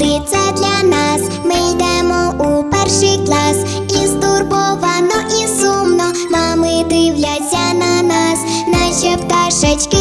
ти це для нас. Ми йдемо у перший клас. І стурбовано, і сумно мами дивляться на нас, наче пташечки.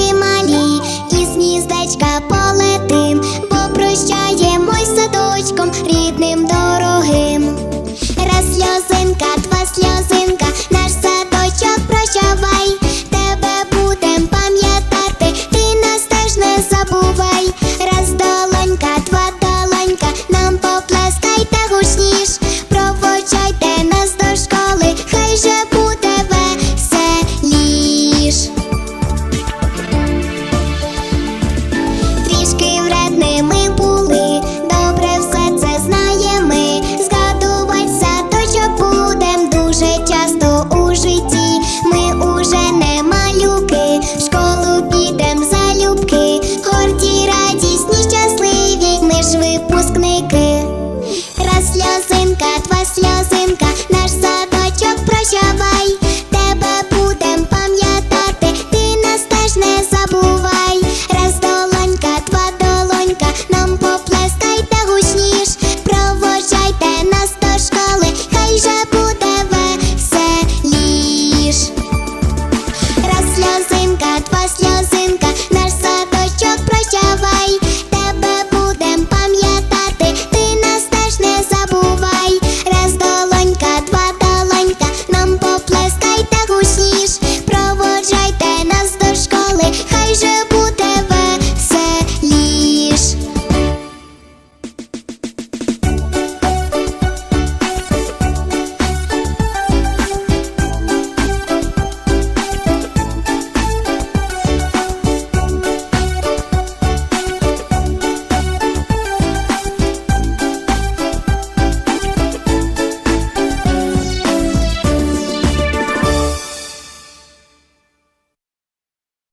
рушники, раз сльозинка.